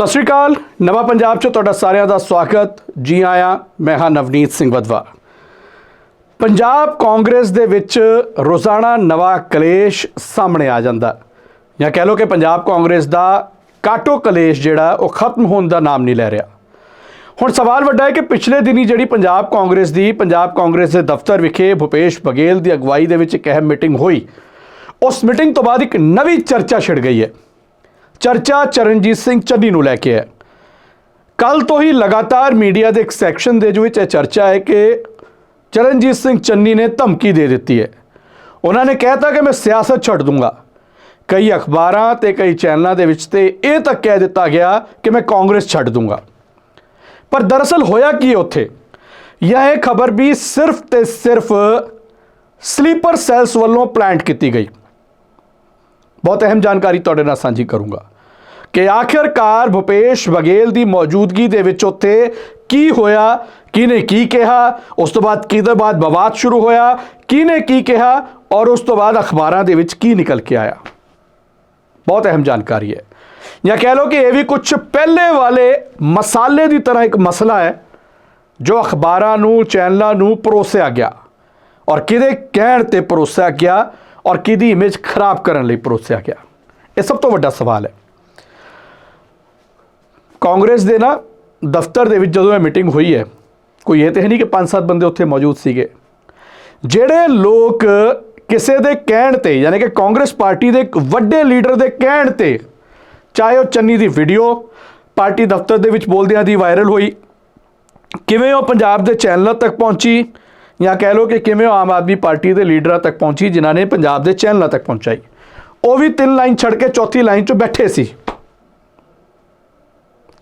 ਸਤਿ ਸ਼੍ਰੀ ਅਕਾਲ। ਨਵਾਂ ਪੰਜਾਬ 'ਚ ਤੁਹਾਡਾ ਸਾਰਿਆਂ ਦਾ ਸਵਾਗਤ। ਜੀ ਆਇਆਂ, ਮੈਂ ਹਾਂ ਨਵਨੀਤ ਸਿੰਘ ਵਦਵਾ ਪੰਜਾਬ ਕਾਂਗਰਸ ਦੇ ਵਿੱਚ ਰੋਜ਼ਾਨਾ ਨਵਾਂ ਕਲੇਸ਼ ਸਾਹਮਣੇ ਆ ਜਾਂਦਾ। ਜਾਂ ਕਹਿ ਲਓ ਕਿ ਪੰਜਾਬ ਕਾਂਗਰਸ ਦਾ ਕਾਟੋ ਕਲੇਸ਼ ਜਿਹੜਾ, ਉਹ ਖਤਮ ਹੋਣ ਦਾ ਨਾਮ ਨਹੀਂ ਲੈ ਰਿਹਾ। ਹੁਣ ਸਵਾਲ ਵੱਡਾ ਹੈ ਕਿ ਪਿਛਲੇ ਦਿਨੀ ਜਿਹੜੀ ਪੰਜਾਬ ਕਾਂਗਰਸ ਦੀ, ਪੰਜਾਬ ਕਾਂਗਰਸ ਦੇ ਦਫ਼ਤਰ ਵਿਖੇ ਭੁਪੇਸ਼ ਬਗੇਲ ਦੀ ਅਗਵਾਈ ਦੇ ਵਿੱਚ ਇੱਕ ਅਹਿਮ ਮੀਟਿੰਗ ਹੋਈ। ਉਸ ਮੀਟਿੰਗ ਤੋਂ ਬਾਅਦ ਇੱਕ ਨਵੀਂ ਚਰਚਾ ਛਿੜ ਗਈ ਹੈ। ਚਰਚਾ ਚਰਨਜੀਤ ਸਿੰਘ ਚੰਨੀ ਨੂੰ ਲੈ ਕੇ ਹੈ। ਕੱਲ ਤੋਂ ਹੀ ਲਗਾਤਾਰ ਮੀਡੀਆ ਦੇ ਇੱਕ ਸੈਕਸ਼ਨ ਦੇ ਵਿੱਚ ਇਹ ਚਰਚਾ ਹੈ ਕਿ ਚਰਨਜੀਤ ਸਿੰਘ ਚੰਨੀ ਨੇ ਧਮਕੀ ਦੇ ਦਿੱਤੀ ਹੈ। ਉਹਨਾਂ ਨੇ ਕਹਿਤਾ ਕਿ ਮੈਂ ਸਿਆਸਤ ਛੱਡ ਦੂੰਗਾ। ਕਈ ਅਖਬਾਰਾਂ ਤੇ ਕਈ ਚੈਨਲਾਂ ਦੇ ਵਿੱਚ ਤੇ ਇਹ ਤੱਕ ਕਹਿ ਦਿੱਤਾ ਗਿਆ ਕਿ ਮੈਂ ਕਾਂਗਰਸ ਛੱਡ ਦੂੰਗਾ। ਪਰ ਦਰਅਸਲ ਹੋਇਆ ਕੀ ਉੱਥੇ? ਉੱਥੇ ਇਹ ਖਬਰ ਵੀ ਸਿਰਫ ਤੇ ਸਿਰਫ ਸਲੀਪਰ ਸੈਲਸ ਵੱਲੋਂ ਪਲਾਂਟ ਕੀਤੀ ਗਈ। ਬਹੁਤ ਅਹਿਮ ਜਾਣਕਾਰੀ ਤੁਹਾਡੇ ਨਾਲ ਸਾਂਝੀ ਕਰੂੰਗਾ। ਕਿ ਆਖਿਰਕਾਰ ਭੁਪੇਸ਼ ਬਗੇਲ ਦੀ ਮੌਜੂਦਗੀ ਦੇ ਵਿੱਚ ਉੱਥੇ ਕੀ ਹੋਇਆ, ਕਿਹਨੇ ਕੀ ਕਿਹਾ, ਉਸ ਤੋਂ ਬਾਅਦ ਕਿਹਦੇ ਬਾਅਦ ਵਿਵਾਦ ਸ਼ੁਰੂ ਹੋਇਆ, ਕਿਹਨੇ ਕੀ ਕਿਹਾ ਔਰ ਉਸ ਤੋਂ ਬਾਅਦ ਅਖਬਾਰਾਂ ਦੇ ਵਿੱਚ ਕੀ ਨਿਕਲ ਕੇ ਆਇਆ। ਬਹੁਤ ਅਹਿਮ ਜਾਣਕਾਰੀ ਹੈ। ਜਾਂ ਕਹਿ ਲਓ ਕਿ ਇਹ ਵੀ ਕੁਝ ਪਹਿਲੇ ਵਾਲੇ ਮਸਾਲੇ ਦੀ ਤਰ੍ਹਾਂ ਇੱਕ ਮਸਲਾ ਹੈ, ਜੋ ਅਖਬਾਰਾਂ ਨੂੰ, ਚੈਨਲਾਂ ਨੂੰ ਪਰੋਸਿਆ ਗਿਆ ਔਰ ਕਿਹਦੇ ਕਹਿਣ ਤੇ ਪਰੋਸਿਆ ਗਿਆ ਔਰ ਕਿਹਦੀ ਇਮੇਜ ਖਰਾਬ ਕਰਨ ਲਈ ਪਰੋਸਿਆ ਗਿਆ। ਇਹ ਸਭ ਤੋਂ ਵੱਡਾ ਸਵਾਲ ਹੈ। ਕਾਂਗਰਸ ਦੇ ਨਾ ਦਫ਼ਤਰ ਦੇ ਵਿੱਚ ਜਦੋਂ ਇਹ ਮੀਟਿੰਗ ਹੋਈ ਹੈ, ਕੋਈ ਇਹ ਤੇ ਹੈ ਨਹੀਂ ਕਿ ਪੰਜ ਸੱਤ ਬੰਦੇ ਉੱਥੇ ਮੌਜੂਦ ਸੀਗੇ। ਜਿਹੜੇ ਲੋਕ ਕਿਸੇ ਦੇ ਕਹਿਣ ਤੇ, ਯਾਨੀ ਕਿ ਕਾਂਗਰਸ ਪਾਰਟੀ ਦੇ ਇੱਕ ਵੱਡੇ ਲੀਡਰ ਦੇ ਕਹਿਣ ਤੇ, ਚਾਹੇ ਉਹ ਚੰਨੀ ਦੀ ਵੀਡੀਓ ਪਾਰਟੀ ਦਫ਼ਤਰ ਦੇ ਵਿੱਚ ਬੋਲਦਿਆਂ ਦੀ ਵਾਇਰਲ ਹੋਈ, ਕਿਵੇਂ ਉਹ ਪੰਜਾਬ ਦੇ ਚੈਨਲਾਂ ਤੱਕ ਪਹੁੰਚੀ, ਜਾਂ ਕਹਿ ਲਓ ਕਿ ਕਿਵੇਂ ਉਹ ਆਮ ਆਦਮੀ ਪਾਰਟੀ ਦੇ ਲੀਡਰਾਂ ਤੱਕ ਪਹੁੰਚੀ, ਜਿਨ੍ਹਾਂ ਨੇ ਪੰਜਾਬ ਦੇ ਚੈਨਲਾਂ ਤੱਕ ਪਹੁੰਚਾਈ। ਉਹ ਵੀ ਤਿੰਨ ਲਾਈਨ ਛੱਡ ਕੇ ਚੌਥੀ ਲਾਈਨ 'ਚ ਬੈਠੇ ਸੀ।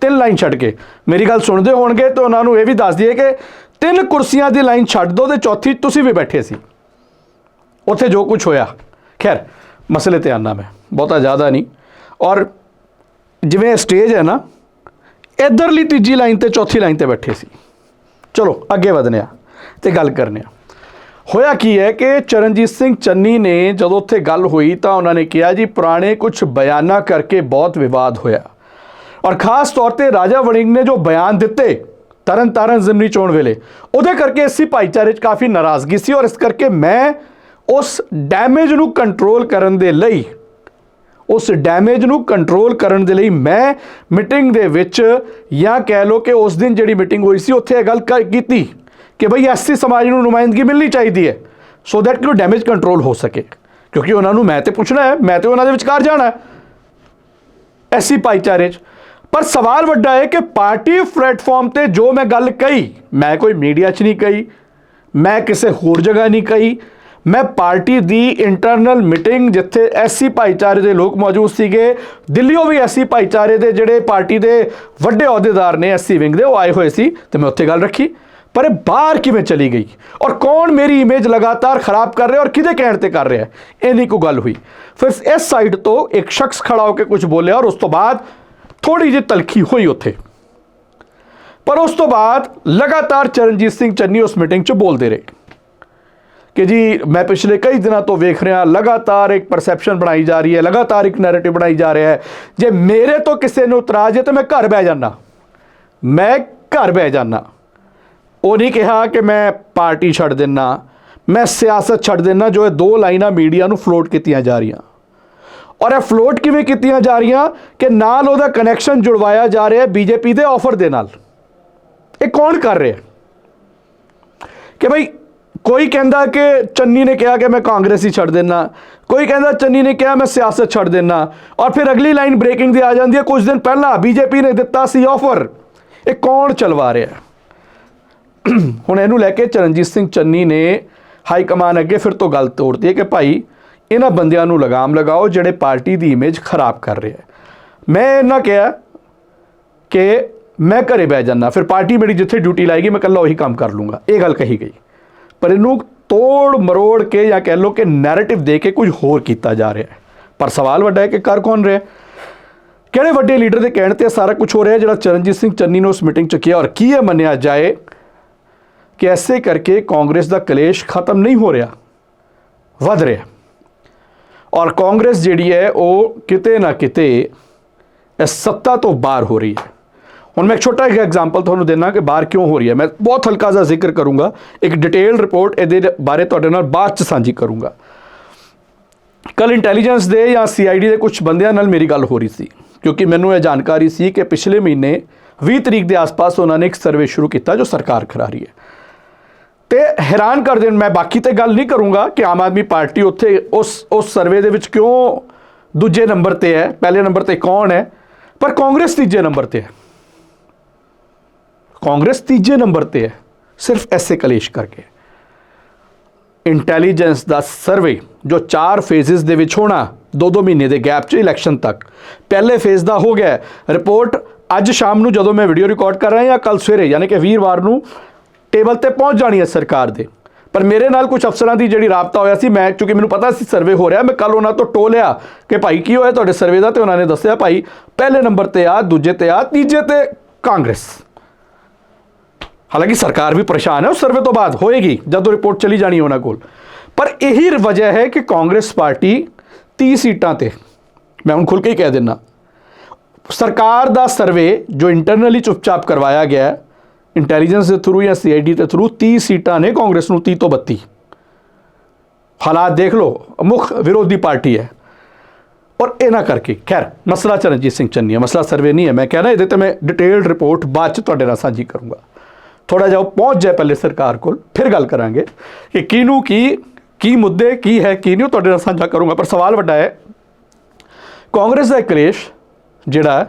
ਤਿੰਨ ਲਾਈਨ ਛੱਡ ਕੇ। ਮੇਰੀ ਗੱਲ ਸੁਣਦੇ ਹੋਣਗੇ ਤਾਂ ਉਹਨਾਂ ਨੂੰ ਇਹ ਵੀ ਦੱਸ ਦਈਏ ਕਿ ਤਿੰਨ ਕੁਰਸੀਆਂ ਦੀ ਲਾਈਨ ਛੱਡ ਦੋ ਤੇ ਚੌਥੀ ਤੁਸੀਂ ਵੀ ਬੈਠੇ ਸੀ। ਉੱਥੇ ਜੋ ਕੁਝ ਹੋਇਆ। ਖੈਰ, ਮਸਲੇ ਤੇ ਆਨਾ ਮੈਂ। ਬਹੁਤਾ ਜ਼ਿਆਦਾ ਨਹੀਂ। ਔਰ ਜਿਵੇਂ ਸਟੇਜ ਹੈ ਨਾ, ਇਧਰਲੀ ਤੀਜੀ ਲਾਈਨ ਤੇ ਚੌਥੀ ਲਾਈਨ ਤੇ ਬੈਠੇ ਸੀ। ਚਲੋ, ਅੱਗੇ ਵਧਨੇ ਆ ਤੇ ਗੱਲ ਕਰਨੇ ਆ ਹੋਇਆ ਕੀ ਹੈ ਕਿ ਚਰਨਜੀਤ ਸਿੰਘ ਚੰਨੀ ਨੇ ਜਦੋਂ ਉੱਥੇ ਗੱਲ ਹੋਈ ਤਾਂ ਉਹਨਾਂ ਨੇ ਕਿਹਾ ਜੀ, ਪੁਰਾਣੇ ਕੁਝ ਬਿਆਨਾਂ ਕਰਕੇ ਬਹੁਤ ਵਿਵਾਦ ਹੋਇਆ। ਔਰ ਖਾਸ ਤੌਰ ਤੇ ਰਾਜਾ ਵੜਿੰਗ ਨੇ ਜੋ ਬਿਆਨ ਦਿੱਤੇ ਤਰਨ ਤਾਰਨ ਜ਼ਿਮਨੀ ਚੋਣ ਵੇਲੇ, ਉਹਦੇ ਕਰਕੇ ਇਸੀ ਭਾਈਚਾਰੇ 'ਚ ਕਾਫੀ ਨਾਰਾਜ਼ਗੀ ਸੀ ਔਰ ਇਸ ਕਰਕੇ ਮੈਂ ਉਸ ਡੈਮੇਜ ਨੂੰ ਕੰਟਰੋਲ ਕਰਨ ਦੇ ਲਈ, ਉਸ ਡੈਮੇਜ ਨੂੰ ਕੰਟਰੋਲ ਕਰਨ ਦੇ ਲਈ ਮੈਂ ਮੀਟਿੰਗ ਦੇ ਵਿੱਚ ਜਾਂ ਕਹਿ ਲਓ ਕਿ ਉਸ ਦਿਨ ਜਿਹੜੀ ਮੀਟਿੰਗ ਹੋਈ ਸੀ, ਉੱਥੇ ਇਹ ਗੱਲ ਕ- ਕੀਤੀ ਕਿ ਭਈ ਐਸਸੀ ਸਮਾਜ ਨੂੰ ਨੁਮਾਇੰਦਗੀ ਮਿਲਣੀ ਚਾਹੀਦੀ ਹੈ ਸੋ ਦੈਟ ਕਿ ਡੈਮੇਜ ਕੰਟਰੋਲ ਹੋ ਸਕੇ। ਕਿਉਂਕਿ ਉਹਨਾਂ ਨੂੰ ਮੈਂ ਤੇ ਪੁੱਛਣਾ ਹੈ, ਮੈਂ ਤੇ ਉਹਨਾਂ ਦੇ ਵਿਚਕਾਰ ਜਾਣਾ ਹੈ। ਐਸੀ ਭਾਈਚਾਰੇ 'ਚ ਪਰ ਸਵਾਲ ਵੱਡਾ ਹੈ ਕਿ ਪਾਰਟੀ ਪਲੇਟਫਾਰਮ ਤੇ ਜੋ ਮੈਂ ਗੱਲ ਕਹੀ, ਮੈਂ ਕੋਈ ਮੀਡੀਆ 'ਚ ਨਹੀਂ ਕਹੀ, ਮੈਂ ਕਿਸੇ ਹੋਰ ਜਗ੍ਹਾ ਨਹੀਂ ਕਹੀ, ਮੈਂ ਪਾਰਟੀ ਦੀ ਇੰਟਰਨਲ ਮੀਟਿੰਗ ਜਿੱਥੇ ਐਸੀ ਭਾਈਚਾਰੇ ਦੇ ਲੋਕ ਮੌਜੂਦ ਸੀਗੇ, ਦਿੱਲੀੋਂ ਵੀ ਐਸੀ ਭਾਈਚਾਰੇ ਦੇ ਜਿਹੜੇ ਪਾਰਟੀ ਦੇ ਵੱਡੇ ਅਹੁਦੇਦਾਰ ਨੇ ਐਸੀ ਵਿੰਗ ਦੇ, ਉਹ ਆਏ ਹੋਏ ਸੀ ਤੇ ਮੈਂ ਉੱਥੇ ਗੱਲ ਰੱਖੀ। ਪਰ ਇਹ ਬਾਹਰ ਕਿਵੇਂ ਚਲੀ ਗਈ? ਔਰ ਕੌਣ ਮੇਰੀ ਇਮੇਜ ਲਗਾਤਾਰ ਖਰਾਬ ਕਰ ਰਿਹਾ ਔਰ ਕਿਹਦੇ ਕਹਿਣ ਤੇ ਕਰ ਰਿਹਾ? ਇਹ ਨਹੀਂ ਕੋਈ ਗੱਲ ਹੋਈ। ਫਿਰ ਇਸ ਸਾਈਡ ਤੋਂ ਇੱਕ ਸ਼ਖਸ ਖੜਾ ਹੋ ਕੇ ਕੁਝ ਬੋਲਿਆ ਔਰ ਉਸ ਤੋਂ ਬਾਅਦ ਥੋੜੀ ਜਿਹੀ ਤਲਖੀ ਹੋਈ ਉੱਥੇ। ਪਰ ਉਸ ਤੋਂ ਬਾਅਦ ਲਗਾਤਾਰ ਚਰਨਜੀਤ ਸਿੰਘ ਚੰਨੀ ਉਸ ਮੀਟਿੰਗ 'ਚ ਬੋਲਦੇ ਰਹੇ ਕਿ ਜੀ, ਮੈਂ ਪਿਛਲੇ ਕਈ ਦਿਨਾਂ ਤੋਂ ਵੇਖ ਰਿਹਾ, ਲਗਾਤਾਰ ਇੱਕ ਪਰਸੈਪਸ਼ਨ ਬਣਾਈ ਜਾ ਰਹੀ ਹੈ, ਲਗਾਤਾਰ ਇੱਕ ਨੈਰੇਟਿਵ ਬਣਾਈ ਜਾ ਰਿਹਾ ਹੈ। ਜੇ ਮੇਰੇ ਤੋਂ ਕਿਸੇ ਨੂੰ ਇਤਰਾਜ਼ ਹੈ ਤਾਂ ਮੈਂ ਘਰ ਬਹਿ ਜਾਣਾ ਮੈਂ ਘਰ ਬਹਿ ਜਾਣਾ ਉਹ ਨਹੀਂ ਕਿਹਾ ਕਿ ਮੈਂ ਪਾਰਟੀ ਛੱਡ ਦਿੰਨਾ, ਮੈਂ ਸਿਆਸਤ ਛੱਡ ਦਿੰਨਾ ਜੋ ਇਹ ਦੋ ਲਾਈਨਾਂ ਮੀਡੀਆ ਨੂੰ ਫਲੋਟ ਕੀਤੀਆਂ ਜਾ ਰਹੀਆਂ। ਔਰ ਇਹ ਫਲੋਟ ਕਿਵੇਂ ਕੀਤੀਆਂ ਜਾ ਰਹੀਆਂ ਕਿ ਨਾਲ ਉਹਦਾ ਕਨੈਕਸ਼ਨ ਜੁੜਵਾਇਆ ਜਾ ਰਿਹਾ ਹੈ ਬੀਜੇਪੀ ਦੇ ਆਫਰ ਦੇ ਨਾਲ। ਇਹ ਕੌਣ ਕਰ ਰਿਹਾ ਕਿ ਭਾਈ ਕੋਈ ਕਹਿੰਦਾ ਕਿ ਚੰਨੀ ਨੇ ਕਿਹਾ ਕਿ ਮੈਂ ਕਾਂਗਰਸੀ ਛੱਡ ਦੇਣਾ ਕੋਈ ਕਹਿੰਦਾ ਚੰਨੀ ਨੇ ਕਿਹਾ ਮੈਂ ਸਿਆਸਤ ਛੱਡ ਦੇਣਾ ਔਰ ਫਿਰ ਅਗਲੀ ਲਾਈਨ ਬ੍ਰੇਕਿੰਗ ਦੀ ਆ ਜਾਂਦੀ ਹੈ। ਕੁਝ ਦਿਨ ਪਹਿਲਾਂ ਬੀਜੇਪੀ ਨੇ ਦਿੱਤਾ ਸੀ ਆਫਰ ਇਹ ਕੌਣ ਚਲਵਾ ਰਿਹਾ ਹੁਣ ਇਹਨੂੰ ਲੈ ਕੇ ਚਰਨਜੀਤ ਸਿੰਘ ਚੰਨੀ ਨੇ ਹਾਈ ਕਮਾਨ ਅੱਗੇ ਫਿਰ ਤੋਂ ਗੱਲ ਤੋੜਦੀ ਹੈ ਕਿ ਭਾਈ ਇਹਨਾਂ ਬੰਦਿਆਂ ਨੂੰ ਲਗਾਮ ਲਗਾਓ ਜਿਹੜੇ ਪਾਰਟੀ ਦੀ ਇਮੇਜ ਖਰਾਬ ਕਰ ਰਹੇ ਹੈ ਮੈਂ ਇਹਨਾਂ ਕਿਹਾ ਕਿ ਮੈਂ ਘਰੇ ਬਹਿ ਜਾਣਾ ਫਿਰ ਪਾਰਟੀ ਮੇਰੀ ਜਿੱਥੇ ਡਿਊਟੀ ਲਾਏਗੀ, ਮੈਂ ਇਕੱਲਾ ਉਹੀ ਕੰਮ ਕਰ ਲੂੰਗਾ। ਇਹ ਗੱਲ ਕਹੀ ਗਈ। ਪਰ ਇਹਨੂੰ ਤੋੜ ਮਰੋੜ ਕੇ ਜਾਂ ਕਹਿ ਲਓ ਕਿ ਨੈਰੇਟਿਵ ਦੇ ਕੇ ਕੁਝ ਹੋਰ ਕੀਤਾ ਜਾ ਰਿਹਾ ਹੈ। ਪਰ ਸਵਾਲ ਵੱਡਾ ਹੈ ਕਿ ਕਰ ਕੌਣ ਰਿਹਾ ਕਿਹੜੇ ਵੱਡੇ ਲੀਡਰ ਦੇ ਕਹਿਣ ਤੇ ਸਾਰਾ ਕੁਝ ਹੋ ਰਿਹਾ ਜਿਹੜਾ ਚਰਨਜੀਤ ਸਿੰਘ ਚੰਨੀ ਨੇ ਉਸ ਮੀਟਿੰਗ 'ਚ ਕਿਹਾ? ਔਰ ਕੀ ਇਹ ਮੰਨਿਆ ਜਾਏ ਕਿ ਐਸੇ ਕਰਕੇ ਕਾਂਗਰਸ ਦਾ ਕਲੇਸ਼ ਖਤਮ ਨਹੀਂ ਹੋ ਰਿਹਾ, ਵੱਧ ਰਿਹਾ ਔਰ ਕਾਂਗਰਸ ਜਿਹੜੀ ਹੈ ਉਹ ਕਿਤੇ ਨਾ ਕਿਤੇ ਇਹ ਸੱਤਾ ਤੋਂ ਬਾਹਰ ਹੋ ਰਹੀ ਹੈ। ਹੁਣ ਮੈਂ ਇੱਕ ਛੋਟਾ ਜਿਹਾ ਐਗਜ਼ਾਮਪਲ ਤੁਹਾਨੂੰ ਦੇਣਾ ਕਿ ਬਾਹਰ ਕਿਉਂ ਹੋ ਰਹੀ ਹੈ। ਮੈਂ ਬਹੁਤ ਹਲਕਾ ਜਿਹਾ ਜ਼ਿਕਰ ਕਰੂੰਗਾ। ਇੱਕ ਡਿਟੇਲ ਰਿਪੋਰਟ ਇਹਦੇ ਬਾਰੇ ਤੁਹਾਡੇ ਨਾਲ ਬਾਅਦ ਚ ਸਾਂਝੀ ਕਰੂੰਗਾ। ਕੱਲ ਇੰਟੈਲੀਜੈਂਸ ਦੇ ਜਾਂ ਸੀਆਈਡੀ ਦੇ ਕੁਝ ਬੰਦਿਆਂ ਨਾਲ ਮੇਰੀ ਗੱਲ ਹੋ ਰਹੀ ਸੀ। ਕਿਉਂਕਿ ਮੈਨੂੰ ਇਹ ਜਾਣਕਾਰੀ ਸੀ ਕਿ ਪਿਛਲੇ ਮਹੀਨੇ 20 ਤਰੀਕ ਦੇ ਆਸ-ਪਾਸ ਉਹਨਾਂ ਨੇ ਇੱਕ ਸਰਵੇ ਸ਼ੁਰੂ ਕੀਤਾ ਜੋ ਸਰਕਾਰ ਕਰਾ ਰਹੀ ਹੈ। ਤੇ ਹੈਰਾਨ ਕਰ ਦੇਣ ਮੈਂ ਬਾਕੀ ਤੇ ਗੱਲ ਨਹੀਂ ਕਰੂੰਗਾ ਕਿ ਆਮ ਆਦਮੀ ਪਾਰਟੀ ਉੱਥੇ ਉਸ ਉਸ ਸਰਵੇ ਦੇ ਵਿੱਚ ਕਿਉਂ ਦੂਜੇ ਨੰਬਰ ਤੇ ਹੈ, ਪਹਿਲੇ ਨੰਬਰ ਤੇ ਕੌਣ ਹੈ, ਪਰ ਕਾਂਗਰਸ ਤੀਜੇ ਨੰਬਰ ਤੇ ਹੈ। ਕਾਂਗਰਸ ਤੀਜੇ ਨੰਬਰ ਤੇ ਹੈ, ਸਿਰਫ ਐਸੇ ਕਲੇਸ਼ ਕਰਕੇ। ਇੰਟੈਲੀਜੈਂਸ ਦਾ ਸਰਵੇ ਜੋ ਚਾਰ ਫੇਜ਼ਸ ਦੇ ਵਿੱਚ ਹੋਣਾ ਦੋ ਦੋ ਮਹੀਨੇ ਦੇ ਗੈਪ 'ਚ ਇਲੈਕਸ਼ਨ ਤੱਕ, ਪਹਿਲੇ ਫੇਜ਼ ਦਾ ਹੋ ਗਿਆ ਰਿਪੋਰਟ ਅੱਜ ਸ਼ਾਮ ਨੂੰ ਜਦੋਂ ਮੈਂ ਵੀਡੀਓ ਰਿਕਾਰਡ ਕਰ ਰਿਹਾ ਜਾਂ ਕੱਲ ਸਵੇਰੇ, ਯਾਨੀ ਕਿ ਵੀਰਵਾਰ ਨੂੰ ਟੇਬਲ ਤੇ ਪਹੁੰਚ ਜਾਣੀ ਹੈ ਸਰਕਾਰ ਦੇ। ਪਰ ਮੇਰੇ ਨਾਲ ਕੁਝ ਅਫਸਰਾਂ ਦੀ ਜਿਹੜੀ ਰਾਬਤਾ ਹੋਇਆ ਸੀ, ਮੈਂ ਕਿਉਂਕਿ ਮੈਨੂੰ ਪਤਾ ਸੀ ਸਰਵੇ ਹੋ ਰਿਹਾ, ਮੈਂ ਕੱਲ ਉਹਨਾਂ ਤੋਂ ਟੋਲਿਆ ਕਿ ਭਾਈ ਕੀ ਹੋਇਆ ਤੁਹਾਡੇ ਸਰਵੇ ਦਾ ਤੇ ਉਹਨਾਂ ਨੇ ਦੱਸਿਆ ਭਾਈ ਪਹਿਲੇ ਨੰਬਰ ਤੇ ਆ, ਦੂਜੇ ਤੇ ਆ, ਤੀਜੇ ਤੇ ਕਾਂਗਰਸ। ਹਾਲਾਂਕਿ ਸਰਕਾਰ ਵੀ ਪਰੇਸ਼ਾਨ ਹੈ ਉਸ ਸਰਵੇ ਤੋਂ ਬਾਅਦ ਹੋਏਗੀ, ਜਦੋਂ ਰਿਪੋਰਟ ਚਲੀ ਜਾਣੀ ਉਹਨਾਂ ਕੋਲ। ਪਰ ਇਹੀ ਵਜ੍ਹਾ ਹੈ ਕਿ ਕਾਂਗਰਸ ਪਾਰਟੀ 30 ਸੀਟਾਂ ਤੇ, ਮੈਂ ਹੁਣ ਖੁੱਲ ਕੇ ਹੀ ਕਹਿ ਦਿੰਨਾ ਸਰਕਾਰ ਦਾ ਸਰਵੇ ਜੋ ਇੰਟਰਨਲੀ ਚੁੱਪਚਾਪ ਕਰਵਾਇਆ ਗਿਆ ਹੈ ਇੰਟੈਲੀਜੈਂਸ ਦੇ ਥਰੂ ਜਾਂ ਸੀਆਈਡੀ ਦੇ ਥਰੂ 30 ਸੀਟਾਂ ਨੇ ਕਾਂਗਰਸ ਨੂੰ 30 ਤੋਂ 32 ਹਾਲਾਤ ਦੇਖ ਲਓ, ਮੁੱਖ ਵਿਰੋਧੀ ਪਾਰਟੀ ਹੈ। ਔਰ ਇਹਨਾਂ ਕਰਕੇ, ਖੈਰ, ਮਸਲਾ ਚਰਨਜੀਤ ਸਿੰਘ ਚੰਨੀ ਹੈ, ਮਸਲਾ ਸਰਵੇ ਨਹੀਂ ਹੈ। ਮੈਂ ਕਹਿ ਰਿਹਾ, ਇਹਦੇ ਤੇ ਮੈਂ ਡਿਟੇਲਡ ਰਿਪੋਰਟ ਬਾਅਦ ਚ ਤੁਹਾਡੇ ਨਾਲ ਸਾਂਝੀ ਕਰੂੰਗਾ। ਥੋੜਾ ਜਿਹਾ ਉਹ ਪਹੁੰਚ ਜਾਏ ਪਹਿਲੇ ਸਰਕਾਰ ਕੋਲ, ਫਿਰ ਗੱਲ ਕਰਾਂਗੇ ਕਿ ਕਿਹਨੂੰ ਕੀ ਕੀ ਮੁੱਦੇ, ਕੀ ਹੈ, ਕੀ ਨਹੀਂ, ਉਹ ਤੁਹਾਡੇ ਨਾਲ ਸਾਂਝਾ ਕਰੂੰਗਾ। ਪਰ ਸਵਾਲ ਵੱਡਾ ਹੈ, ਕਾਂਗਰਸ ਦਾ ਕਲੇਸ਼ ਜਿਹੜਾ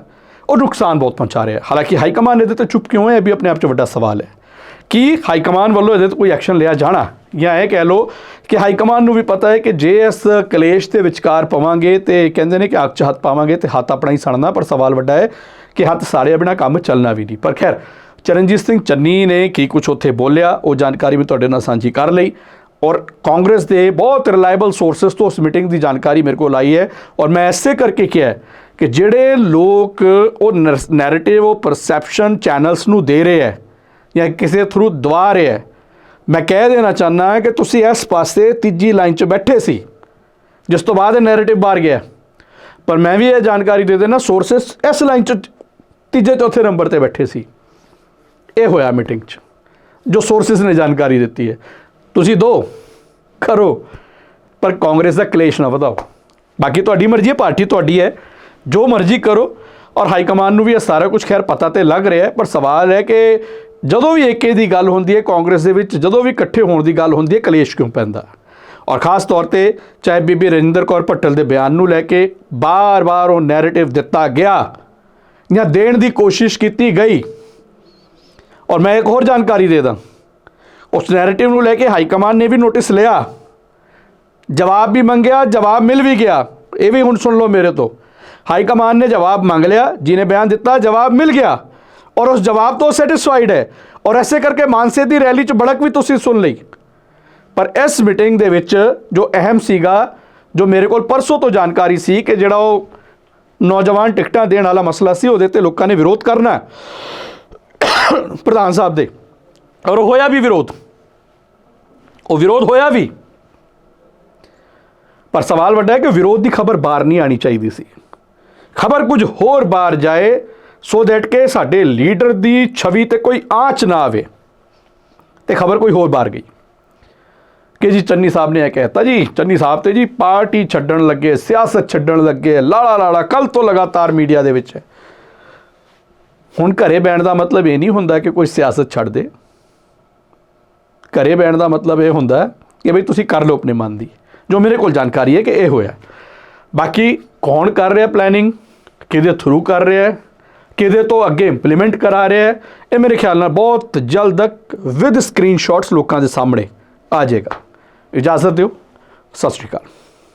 ਉਹ ਨੁਕਸਾਨ ਬਹੁਤ ਪਹੁੰਚਾ ਰਿਹਾ ਹਾਲਾਂਕਿ ਹਾਈ ਕਮਾਨ ਇਹਦੇ ਤੇ ਚੁੱਪ ਕਿਉਂ ਹੈ ਇਹ ਵੀ ਆਪਣੇ ਆਪ 'ਚ ਵੱਡਾ ਸਵਾਲ ਹੈ। ਕਿ ਹਾਈ ਕਮਾਨ ਵੱਲੋਂ ਇਹਦੇ ਤੇ ਕੋਈ ਐਕਸ਼ਨ ਲਿਆ ਜਾਣਾ? ਜਾਂ ਇਹ ਕਹਿ ਲਓ ਕਿ ਹਾਈ ਕਮਾਨ ਨੂੰ ਵੀ ਪਤਾ ਹੈ ਕਿ ਜੇ ਇਸ ਕਲੇਸ਼ ਦੇ ਵਿਚਕਾਰ ਪਵਾਂਗੇ ਤੇ ਕਹਿੰਦੇ ਨੇ ਕਿ ਅੱਗ 'ਚ ਹੱਥ ਪਾਵਾਂਗੇ ਤੇ ਹੱਥ ਆਪਣਾ ਹੀ ਸੜਨਾ, ਪਰ ਸਵਾਲ ਵੱਡਾ ਹੈ ਕਿ ਹੱਥ ਸਾੜਿਆ ਬਿਨਾ ਕੰਮ ਚੱਲਣਾ ਵੀ ਨਹੀਂ। ਪਰ ਖੈਰ, ਚਰਨਜੀਤ ਸਿੰਘ ਚੰਨੀ ਨੇ ਕੀ ਕੁਝ ਉੱਥੇ ਬੋਲਿਆ, ਉਹ ਜਾਣਕਾਰੀ ਮੈਂ ਤੁਹਾਡੇ ਨਾਲ ਸਾਂਝੀ ਕਰ ਲਈ ਔਰ ਕਾਂਗਰਸ ਦੇ ਬਹੁਤ ਰਿਲਾਇਬਲ ਸੋਰਸਸ ਤੋਂ ਉਸ ਮੀਟਿੰਗ ਦੀ ਜਾਣਕਾਰੀ ਮੇਰੇ ਕੋਲ ਆਈ ਹੈ ਔਰ ਮੈਂ ਐਸੇ ਕਰਕੇ ਕਿਹਾ ਕਿ ਜਿਹੜੇ ਲੋਕ ਉਹ ਨੈਰੇਟਿਵ ਉਹ ਪਰਸੈਪਸ਼ਨ ਚੈਨਲਸ ਨੂੰ ਦੇ ਰਹੇ ਹੈ ਜਾਂ ਕਿਸੇ ਥਰੂ ਦਵਾ ਰਹੇ ਹੈ, ਮੈਂ ਕਹਿ ਦੇਣਾ ਚਾਹੁੰਦਾ ਕਿ ਤੁਸੀਂ ਇਸ ਪਾਸੇ ਤੀਜੀ ਲਾਈਨ 'ਚ ਬੈਠੇ ਸੀ, ਜਿਸ ਤੋਂ ਬਾਅਦ ਇਹ ਨੈਰੇਟਿਵ ਬਾਹਰ ਗਿਆ। ਪਰ ਮੈਂ ਵੀ ਇਹ ਜਾਣਕਾਰੀ ਦੇ ਦੇਣਾ ਸੋਰਸਸ ਇਸ ਲਾਈਨ 'ਚ ਤੀਜੇ, ਚੌਥੇ ਨੰਬਰ ਤੇ ਬੈਠੇ ਸੀ। ਇਹ ਹੋਇਆ ਮੀਟਿੰਗ 'ਚ, ਜੋ ਸੋਰਸਸ ਨੇ ਜਾਣਕਾਰੀ ਦਿੱਤੀ ਹੈ। ਤੁਸੀਂ ਦੋ ਕਰੋ ਪਰ ਕਾਂਗਰਸ ਦਾ ਕਲੇਸ਼ ਨਾ ਵਧਾਓ। ਬਾਕੀ ਤੁਹਾਡੀ ਮਰਜ਼ੀ ਹੈ, ਪਾਰਟੀ ਤੁਹਾਡੀ ਹੈ। ਜੋ ਮਰਜ਼ੀ ਕਰੋ ਔਰ ਹਾਈ ਕਮਾਨ ਨੂੰ ਵੀ ਇਹ ਸਾਰਾ ਕੁਝ ਖੈਰ ਪਤਾ ਤੇ ਲੱਗ ਰਿਹਾ ਹੈ, ਪਰ ਸਵਾਲ ਹੈ ਕਿ ਜਦੋਂ ਵੀ ਏਕੇ ਦੀ ਗੱਲ ਹੁੰਦੀ ਹੈ, ਕਾਂਗਰਸ ਦੇ ਵਿੱਚ ਜਦੋਂ ਵੀ ਇਕੱਠੇ ਹੋਣ ਦੀ ਗੱਲ ਹੁੰਦੀ ਹੈ, ਕਲੇਸ਼ ਕਿਉਂ ਪੈਂਦਾ? ਔਰ ਖਾਸ ਤੌਰ ਤੇ ਚਾਹੇ ਬੀਬੀ ਰਜਿੰਦਰ ਕੌਰ ਭੱਟਲ ਦੇ ਬਿਆਨ ਨੂੰ ਲੈ ਕੇ ਬਾਰ-ਬਾਰ ਉਹ ਨੈਰੇਟਿਵ ਦਿੱਤਾ ਗਿਆ ਜਾਂ ਦੇਣ ਦੀ ਕੋਸ਼ਿਸ਼ ਕੀਤੀ ਗਈ। ਔਰ ਮੈਂ ਇੱਕ ਹੋਰ ਜਾਣਕਾਰੀ ਦੇ ਦਾਂ। ਉਸ ਨੈਰੇਟਿਵ ਨੂੰ ਲੈ ਕੇ ਹਾਈ ਕਮਾਨ ਨੇ ਵੀ ਨੋਟਿਸ ਲਿਆ। ਜਵਾਬ ਵੀ ਮੰਗਿਆ, ਜਵਾਬ ਮਿਲ ਵੀ ਗਿਆ। ਇਹ ਵੀ ਹੁਣ ਸੁਣ ਲਓ ਮੇਰੇ ਤੋਂ। ਹਾਈ ਕਮਾਨ ਨੇ ਜਵਾਬ ਮੰਗ ਲਿਆ, ਜਿਹਨੇ ਬਿਆਨ ਦਿੱਤਾ, ਜਵਾਬ ਮਿਲ ਗਿਆ। ਔਰ ਉਸ ਜਵਾਬ ਤੋਂ ਸੈਟੀਸਫਾਈਡ ਹੈ। ਔਰ ਐਸੇ ਕਰਕੇ ਮਾਨਸੇ ਦੀ ਰੈਲੀ 'ਚ ਬੜਕ ਵੀ ਤੁਸੀਂ ਸੁਣ ਲਈ। ਪਰ ਇਸ ਮੀਟਿੰਗ ਦੇ ਵਿੱਚ ਜੋ ਅਹਿਮ ਸੀਗਾ, ਜੋ ਮੇਰੇ ਕੋਲ ਪਰਸੋਂ ਤੋਂ ਜਾਣਕਾਰੀ ਸੀ ਕਿ ਜਿਹੜਾ ਉਹ ਨੌਜਵਾਨ ਟਿਕਟਾਂ ਦੇਣ ਵਾਲਾ ਮਸਲਾ ਸੀ, ਉਹਦੇ ਤੇ ਲੋਕਾਂ ਨੇ ਵਿਰੋਧ ਕਰਨਾ ਪ੍ਰਧਾਨ ਸਾਹਿਬ ਦੇ। ਔਰ ਉਹ ਹੋਇਆ ਵੀ ਵਿਰੋਧ। ਉਹ ਵਿਰੋਧ ਹੋਇਆ ਵੀ। ਪਰ ਸਵਾਲ ਵੱਡਾ ਹੈ ਕਿ ਵਿਰੋਧ ਦੀ ਖਬਰ ਬਾਹਰ ਨਹੀਂ ਆਣੀ ਚਾਹੀਦੀ ਸੀ। ਖਬਰ ਕੁਝ ਹੋਰ ਬਾਹਰ ਜਾਏ, ਸੋ ਦੈਟ ਕਿ ਸਾਡੇ ਲੀਡਰ ਦੀ ਛਵੀ ਤੇ ਕੋਈ ਆਂਚ ਨਾ ਆਵੇ। ਤੇ ਖਬਰ ਕੋਈ ਹੋਰ ਬਾਹਰ ਗਈ। ਕਿ ਜੀ ਚੰਨੀ ਸਾਹਿਬ ਨੇ ਇਹ ਕਹਿਤਾ ਜੀ, ਚੰਨੀ ਸਾਹਿਬ ਤੇ ਜੀ ਪਾਰਟੀ ਛੱਡਣ ਲੱਗੇ, ਸਿਆਸਤ ਛੱਡਣ ਲੱਗੇ, ਲਾਲਾ ਲਾਲਾ ਕੱਲ ਤੋਂ ਲਗਾਤਾਰ ਮੀਡੀਆ ਦੇ ਵਿੱਚ। ਹੈ ਹੁਣ ਘਰੇ ਬੈਣ ਦਾ ਮਤਲਬ ਇਹ ਨਹੀਂ ਹੁੰਦਾ ਕਿ ਕੋਈ ਸਿਆਸਤ ਛੱਡ ਦੇ। ਘਰੇ ਬੈਣ ਦਾ ਮਤਲਬ ਇਹ ਹੁੰਦਾ ਕਿ ਬਈ ਤੁਸੀਂ ਕਰ ਲਓ ਆਪਣੇ ਮਨ ਦੀ। ਜੋ ਮੇਰੇ ਕੋਲ ਜਾਣਕਾਰੀ ਹੈ ਕਿ ਇਹ ਹੋਇਆ। ਬਾਕੀ ਕੌਣ ਕਰ ਰਿਹਾ ਪਲੈਨਿੰਗ ਕਿਹਦੇ ਥਰੂ ਕਰ ਰਿਹਾ ਹੈ? ਕਿਹਦੇ ਤੋਂ ਅੱਗੇ ਇੰਪਲੀਮੈਂਟ ਕਰਾ ਰਿਹਾ ਹੈ? ਇਹ ਮੇਰੇ ਖਿਆਲ ਨਾਲ ਬਹੁਤ ਜਲਦ ਤੱਕ ਵਿਦ ਸਕਰੀਨਸ਼ਾਟਸ ਲੋਕਾਂ ਦੇ ਸਾਹਮਣੇ ਆ ਜਾਏਗਾ। ਇਜਾਜ਼ਤ ਦਿਓ। ਸਤਿ ਸ਼੍ਰੀ ਅਕਾਲ।